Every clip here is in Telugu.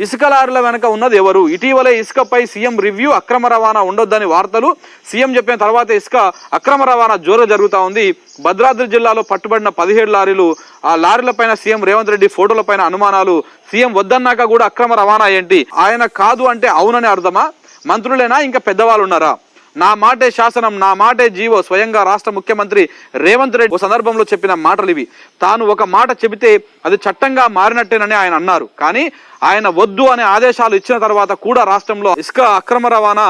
ఇసుక లారీల వెనక ఉన్నది ఎవరు? ఇటీవలే ఇసుకపై సీఎం రివ్యూ అక్రమ రవాణా ఉండొద్దని వార్తలు. సీఎం చెప్పిన తర్వాత ఇసుక అక్రమ రవాణా జోరు జరుగుతూ ఉంది. భద్రాద్రి జిల్లాలో పట్టుబడిన పదిహేడు లారీలు ఆ లారీలపైన సీఎం రేవంత్ రెడ్డి ఫోటోలపైన అనుమానాలు. సీఎం వద్దన్నాక కూడా అక్రమ రవాణా ఏంటి? ఆయన కాదు అంటే అవునని అర్థమా? మంత్రులేనా? ఇంకా పెద్దవాళ్ళు ఉన్నారా నా మాటే శాసనం నా మాటే జీవో స్వయంగా రాష్ట్ర ముఖ్యమంత్రి రేవంత్ రెడ్డి. ఓ సందర్భంలో చెప్పిన మాటలు ఇవి తాను ఒక మాట చెబితే అది చట్టంగా మారినట్టేనని ఆయన అన్నారు. కానీ ఆయన వద్దు అనే ఆదేశాలు ఇచ్చిన తర్వాత కూడా రాష్ట్రంలో ఇసుక అక్రమ రవాణా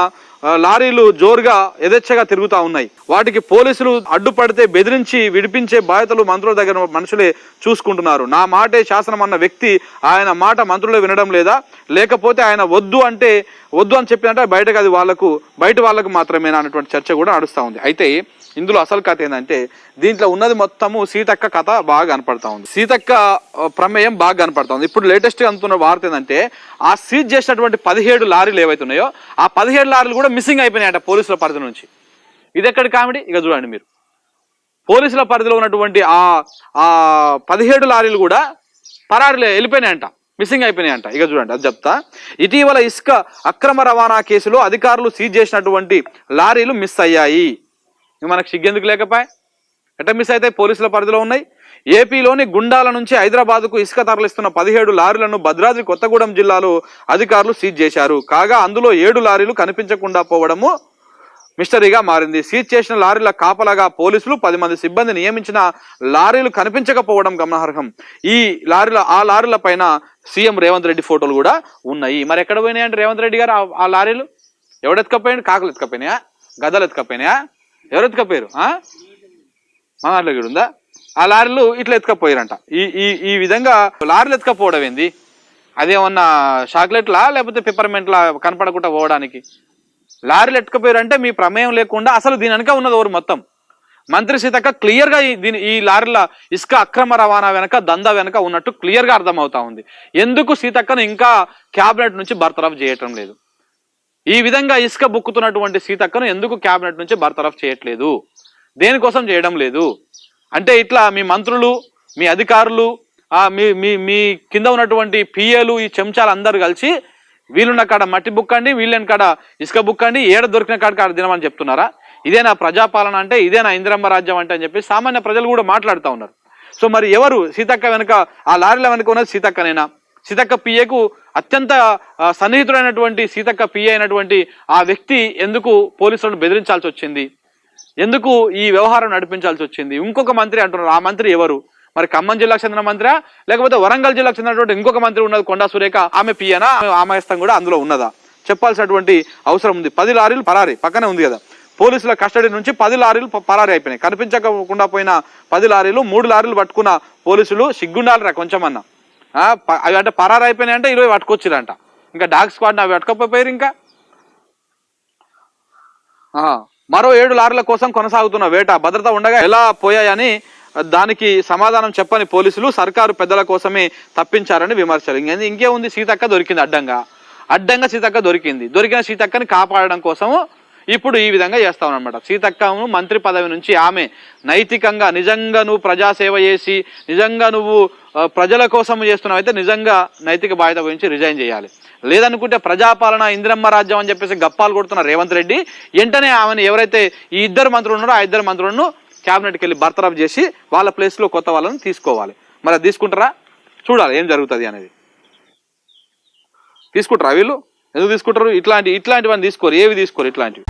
లారీలు జోరుగా యథేచ్ఛగా తిరుగుతూ ఉన్నాయి. వాటికి పోలీసులు అడ్డుపడితే బెదిరించి విడిపించే బాధ్యతలు మంత్రుల దగ్గర మనుషులే చూసుకుంటున్నారు. నా మాటే శాసనం అన్న వ్యక్తి ఆయన మాట మంత్రులు వినడం లేదా? లేకపోతే ఆయన వద్దు అంటే వద్దు అని చెప్పినట్టే బయటకు అది వాళ్ళకు బయట వాళ్ళకు మాత్రమేనా? అన్నటువంటి చర్చ కూడా నడుస్తూ ఉంది. అయితే ఇందులో అసలు కథ ఏంటంటే దీంట్లో ఉన్నది మొత్తము సీతక్క కథ బాగా కనపడతా ఉంది. సీతక్క ప్రమేయం బాగా కనపడతా ఉంది. ఇప్పుడు లేటెస్ట్గా అందుతున్న వార్త ఏంటంటే ఆ సీజ్ చేసినటువంటి పదిహేడు లారీలు ఏవైతే ఉన్నాయో ఆ పదిహేడు లారీలు కూడా మిస్సింగ్ అయిపోయినాయట పోలీసుల పరిధి నుంచి. ఇది ఎక్కడ కామెడీ? ఇక చూడండి మీరు. పోలీసుల పరిధిలో ఉన్నటువంటి ఆ ఆ పదిహేడు లారీలు కూడా పరారులే వెళ్ళిపోయినాయంట. మిస్సింగ్ అయిపోయినాయంట. ఇక చూడండి అది చెప్తా. ఇటీవల ఇసుక అక్రమ రవాణా కేసులో అధికారులు సీజ్ చేసినటువంటి లారీలు మిస్ అయ్యాయి. మనకు సిగ్గెందుకు లేకపోయా? ఎట మిస్ అయితే పోలీసుల పరిధిలో ఉన్నాయి? ఏపీలోని గుండాల నుంచి హైదరాబాద్కు ఇసుక తరలిస్తున్న పదిహేడు లారీలను భద్రాద్రి కొత్తగూడెం జిల్లాలో అధికారులు సీజ్ చేశారు. కాగా అందులో ఏడు లారీలు కనిపించకుండా పోవడము మిస్టరీగా మారింది. సీజ్ చేసిన లారీల కాపలాగా పోలీసులు పది మంది సిబ్బంది నియమించిన లారీలు కనిపించకపోవడం గమనార్హం. ఈ లారీల ఆ లారీల పైన సీఎం రేవంత్ రెడ్డి ఫోటోలు కూడా ఉన్నాయి. మరి ఎక్కడ పోయినాయండి రేవంత్ రెడ్డి గారు ఆ- ఆ లారీలు? ఎవడెత్తుకపోయాడు? కాకులు ఎత్తుకపోయినాయా? గదలు ఎత్తుకపోయినాయా? ఎవరు ఎత్తుకపోయారు? మా దాంట్లో ఉందా? ఆ లారీలు ఇట్లా ఎత్తుకపోయారంట. ఈ ఈ ఈ విధంగా లారీలు ఎత్తుకపోవడం ఏంది? అదేమన్నా చాక్లెట్లా లేకపోతే పిప్పర్మెంట్లా కనపడకుండా పోవడానికి? లారీలు ఎత్తుకపోయారంటే మీ ప్రమేయం లేకుండా అసలు దీని వెనక ఉన్నది ఎవరు మొత్తం? మంత్రి సీతక్క క్లియర్గా ఈ- దీని ఈ లారీల ఇసుక అక్రమ రవాణా వెనక దందా వెనక ఉన్నట్టు క్లియర్గా అర్థమవుతా ఉంది. ఎందుకు సీతక్కను ఇంకా క్యాబినెట్ నుంచి బర్తరఫ్ చేయటం లేదు? ఈ విధంగా ఇసుక బుక్కుతున్నటువంటి సీతక్కను ఎందుకు క్యాబినెట్ నుంచి బర్తరఫ్ చేయట్లేదు? దేనికోసం చేయడం లేదు? అంటే ఇట్లా మీ మంత్రులు మీ అధికారులు మీ మీ మీ కింద ఉన్నటువంటి పిఏలు ఈ చెంచాలు అందరు కలిసి వీళ్ళున్న కాడ మట్టి బుక్కండి వీళ్ళని కాడ ఇసుక బుక్కండి ఏడ దొరికిన కాడ కాడ తినమని చెప్తున్నారా? ఇదేనా ప్రజాపాలన అంటే ఇదేనా ఇందిరమ్మ రాజ్యం అంటే అని చెప్పి సామాన్య ప్రజలు కూడా మాట్లాడుతూ ఉన్నారు. సో మరి ఎవరు? సీతక్క వెనుక ఆ లారీల వెనుక ఉన్నది సీతక్కనేనా? సీతక్క పిఏకు అత్యంత సన్నిహితుడైనటువంటి సీతక్క పిఏ అయినటువంటి ఆ వ్యక్తి ఎందుకు పోలీసులను బెదిరించాల్సి వచ్చింది? ఎందుకు ఈ వ్యవహారం నడిపించాల్సి వచ్చింది? ఇంకొక మంత్రి అంటున్నారు. ఆ మంత్రి ఎవరు? మరి ఖమ్మం జిల్లాకు చెందిన మంత్రా? లేకపోతే వరంగల్ జిల్లాకు చెందినటువంటి ఇంకొక మంత్రి ఉన్నది కొండా సురేఖ. ఆమె పియనా ఆమె కూడా అందులో ఉన్నదా? చెప్పాల్సినటువంటి అవసరం ఉంది. పది లారీలు పరారి పక్కనే ఉంది కదా. పోలీసుల కస్టడీ నుంచి పది లారీలు పరారీ పరారి అయిపోయినాయి. కనిపించకుండా పోయిన పది లారీలు మూడు లారీలు పట్టుకున్న పోలీసులు సిగ్గుండాలిరా కొంచెమన్నా. అవి అంటే పరారు అయిపోయినాయి అంటే ఇరవై పట్టుకొచ్చిరంట. ఇంకా డాగ్ స్క్వాడ్ అవి పట్టుకపోయారు ఇంకా. మరో ఏడు లారీల కోసం కొనసాగుతున్న వేట భద్రత ఉండగా ఎలా పోయాయని దానికి సమాధానం చెప్పని పోలీసులు సర్కారు పెద్దల కోసమే తప్పించారని విమర్శలు. ఇంకే ఉంది సీతక్క దొరికింది అడ్డంగా. అడ్డంగా సీతక్క దొరికింది. దొరికిన సీతక్కని కాపాడడం కోసము ఇప్పుడు ఈ విధంగా చేస్తామన్నమాట సీతక్కను మంత్రి పదవి నుంచి ఆమె నైతికంగా నిజంగా నువ్వు ప్రజాసేవ చేసి నిజంగా నువ్వు ప్రజల కోసం చేస్తున్నాం అయితే నిజంగా నైతిక బాధ్యత వహించి రిజైన్ చేయాలి. లేదనుకుంటే ప్రజాపాలన ఇందిరమ్మ రాజ్యం అని చెప్పేసి గప్పాలు కొడుతున్న రేవంత్ రెడ్డి వెంటనే ఆమెను ఎవరైతే ఈ ఇద్దరు మంత్రులు ఉన్నారో ఆ ఇద్దరు మంత్రులను క్యాబినెట్కి వెళ్ళి బర్తరఫ్ చేసి వాళ్ళ ప్లేస్లో కొత్త వాళ్ళని తీసుకోవాలి. మరి అది తీసుకుంటారా? చూడాలి ఏం జరుగుతుంది అనేది. తీసుకుంటారా వీళ్ళు? ఎందుకు తీసుకుంటారు? ఇట్లాంటి ఇట్లాంటివన్నీ తీసుకోరు. ఏవి తీసుకోరు ఇట్లాంటివి?